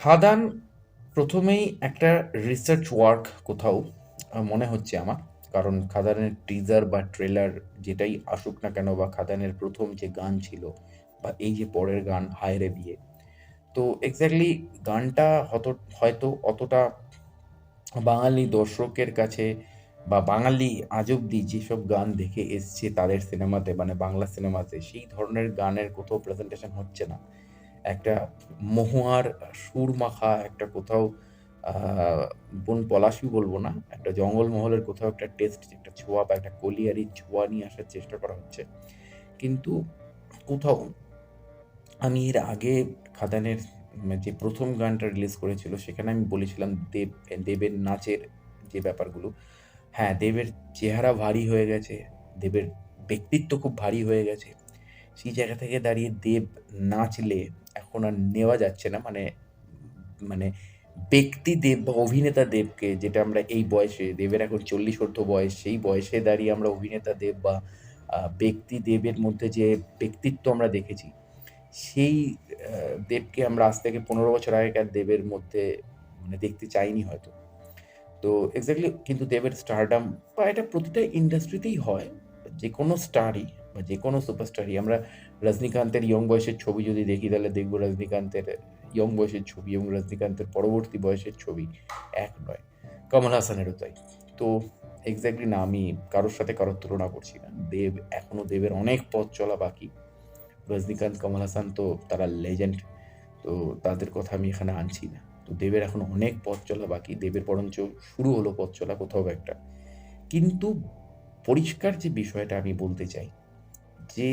খাদান প্রথমেই একটা research work কোথাও মনে হচ্ছে আমার। কারণ খাদানের টিজার বা ট্রেলার যেটাই আসুক না কেন বা খাদানের প্রথম যে গান ছিল বা এই যে পরের গান, হায়রে বিয়ে, তো এক্স্যাক্টলি গানটা হত, হয়তো অতটা বাঙালি দর্শকের কাছে বা বাঙালি আজ অব্দি যেসব গান দেখে এসছে তাদের সিনেমাতে মানে বাংলা সিনেমাতে, সেই ধরনের গানের কোথাও প্রেজেন্টেশন হচ্ছে না। একটা মহুয়ার সুর মাখা, একটা কোথাও বন পলাশি বলব না, একটা জঙ্গলমহলের কোথাও একটা টেস্ট, একটা ছোঁয়া বা একটা কলিয়ারি ছোঁয়া নিয়ে আসার চেষ্টা করা হচ্ছে। কিন্তু কোথাও, আমি এর আগে খাদানের যে প্রথম গানটা রিলিজ করেছিল, সেখানে আমি বলেছিলাম দেব, দেবের নাচের যে ব্যাপারগুলো হ্যাঁ দেবের চেহারা ভারী হয়ে গেছে, দেবের ব্যক্তিত্ব খুব ভারী হয়ে গেছে। সেই জায়গা থেকে দাঁড়িয়ে দেব নাচলে এখন আর নেওয়া যাচ্ছে না। মানে মানে ব্যক্তি দেব বা অভিনেতা দেবকে, যেটা আমরা এই বয়সে, দেবের এখন চল্লিশ অর্ধ বয়স, সেই বয়সে দাঁড়িয়ে আমরা অভিনেতা দেব বা ব্যক্তি দেবের মধ্যে যে ব্যক্তিত্ব আমরা দেখেছি, সেই দেবকে আমরা আজ থেকে পনেরো বছর আগেকার দেবের মধ্যে মানে দেখতে চাইনি হয়তো। তো এক্স্যাক্টলি কিন্তু দেবের স্টারডাম বা এটা প্রতিটা ইন্ডাস্ট্রিতেই হয়, যে কোনো স্টারই বা যে কোনো সুপারস্টারই আমরা রজনীকান্তের ইয়ং বয়সের ছবি যদি দেখি, তাহলে দেখব রজনীকান্তের ইয়ং বয়সের ছবি এবং রজনীকান্তের পরবর্তী বয়সের ছবি এক নয়। কমল হাসানেরও তাই। তো এক্স্যাক্টলি না, আমি কারোর সাথে কারোর তুলনা করছি না। দেব এখনও দেবের অনেক পথ চলা বাকি। রজনীকান্ত, কমল হাসান তো তারা লেজেন্ড তো তাদের কথা আমি এখানে আনছি না। তো দেবের এখন অনেক পথ চলা বাকি। দেবের বরঞ্চ শুরু হলো পথ চলা কোথাও একটা। কিন্তু পরিষ্কার যে বিষয়টা আমি বলতে চাই যে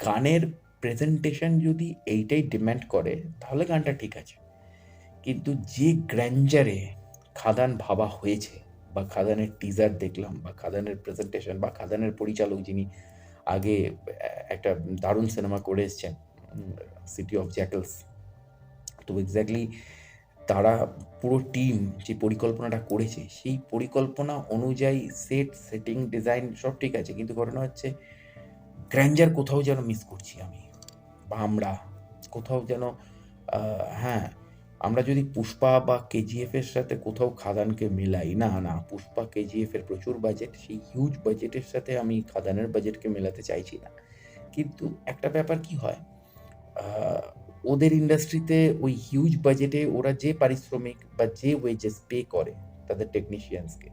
গানের প্রেজেন্টেশন যদি এইটাই ডিম্যান্ড করে, তাহলে গানটা ঠিক আছে। কিন্তু যে গ্র্যান্ডারে খাদান ভাবা হয়েছে, বা খাদানের টিজার দেখলাম, বা খাদানের প্রেজেন্টেশন বা খাদানের পরিচালক যিনি আগে একটা দারুণ সিনেমা করে এসছেন সিটি অফ জ্যাকেলস তো এক্স্যাক্টলি তারা পুরো টিম যে পরিকল্পনাটা করেছে, সেই পরিকল্পনা অনুযায়ী সেট সেটিং ডিজাইন সব ঠিক আছে। কিন্তু ঘটনা হচ্ছে গ্র্যান্ডার কোথাও যেন মিস করছি আমি। বা আমরা কোথাও যেন হ্যাঁ আমরা যদি পুষ্পা বা কেজিএফ এর সাথে কোথাও খাদানকে মেলাই, না না, পুষ্পা কেজিএফ এর প্রচুর বাজেট সেই হিউজ বাজেটের সাথে আমি খাদানের বাজেটকে মেলাতে চাইছি না। কিন্তু একটা ব্যাপার কি হয় ওদের ইন্ডাস্ট্রিতে ওই হিউজ বাজেটে ওরা যে পারিশ্রমিক বা যে ওয়েজেস পে করে তাদের টেকনিশিয়ানসকে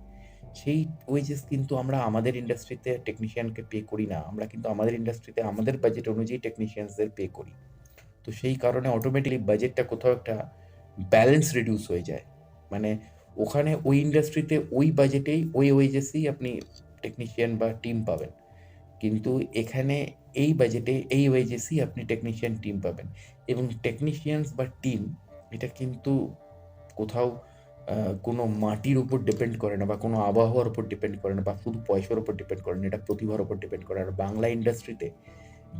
সেই ওয়েজেস কিন্তু আমরা আমাদের ইন্ডাস্ট্রিতে টেকনিশিয়ানকে পে করি না। আমরা কিন্তু আমাদের ইন্ডাস্ট্রিতে আমাদের বাজেট অনুযায়ী টেকনিশিয়ানসদের পে করি। তো সেই কারণে অটোমেটিকলি বাজেটটা কোথাও একটা ব্যালেন্স রিডিউস হয়ে যায়। মানে ওখানে ওই ইন্ডাস্ট্রিতে ওই বাজেটেই ওই ওয়েজেসেই আপনি টেকনিশিয়ান বা টিম পাবেন। কিন্তু এখানে এই বাজেটে এই ওয়েজেসই আপনি টেকনিশিয়ান টিম পাবেন। এবং টেকনিশিয়ানস বা টিম এটা কিন্তু কোথাও কোনো মাটির উপর ডিপেন্ড করে না বা কোনো আবহাওয়ার উপর ডিপেন্ড করে না বা শুধু পয়সার উপর ডিপেন্ড করে না, এটা প্রতিভার উপর ডিপেন্ড করে আর বাংলা ইন্ডাস্ট্রিতে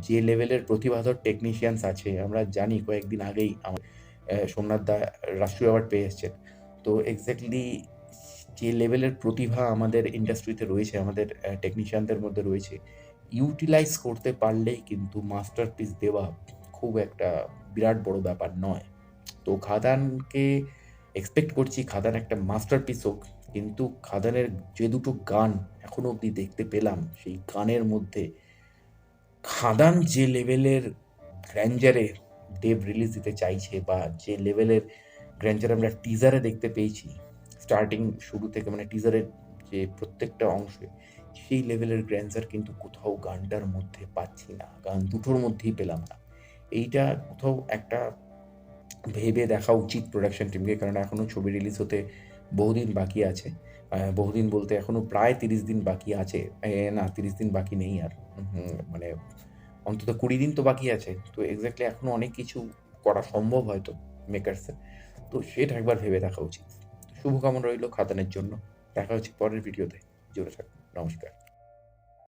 যে লেভেলের প্রতিভাধর টেকনিশিয়ানস আছে, আমরা জানি কয়েকদিন আগেই আমার সোমনাথ দা রাষ্ট্রীয় অ্যাওয়ার্ড পেয়ে এসছেন। তো এক্স্যাক্টলি যে লেভেলের প্রতিভা আমাদের ইন্ডাস্ট্রিতে রয়েছে, আমাদের টেকনিশিয়ানদের মধ্যে রয়েছে ইউটিলাইজ করতে পারলেই কিন্তু মাস্টার পিস দেওয়া খুব একটা বিরাট বড় ব্যাপার নয়। তো খাদানকে এক্সপেক্ট করছি খাদান একটা মাস্টারপিস হোক। কিন্তু খাদানের যে দুটো গান এখনও অবধি দেখতে পেলাম, সেই গানের মধ্যে খাদান যে লেভেলের গ্র্যান্ডারে দেব রিলিজ দিতে চাইছে বা যে লেভেলের গ্র্যান্ডার আমরা টিজারে দেখতে পেয়েছি স্টার্টিং শুরু থেকে মানে টিজারের যে প্রত্যেকটা অংশে, সেই লেভেলের গ্র্যান্ডার কিন্তু কোথাও গানটার মধ্যে পাচ্ছি না। গান দুটোর মধ্যেই পেলাম না। এইটা কোথাও একটা ভেবে দেখা উচিত প্রোডাকশন টিমকে কারণ এখনও ছবি রিলিজ হতে বহুদিন বাকি আছে। বহুদিন বলতে এখনও প্রায় তিরিশ দিন বাকি আছে। না, তিরিশ দিন বাকি নেই আর। মানে অন্তত কুড়ি দিন তো বাকি আছে। তো এক্স্যাক্টলি এখনও অনেক কিছু করা সম্ভব হয়তো মেকার্সের তো সেটা একবার ভেবে দেখা উচিত। শুভকামনা রইল খাদানের জন্য। দেখা হচ্ছে পরের ভিডিওতে জোরে থাকুন। নমস্কার।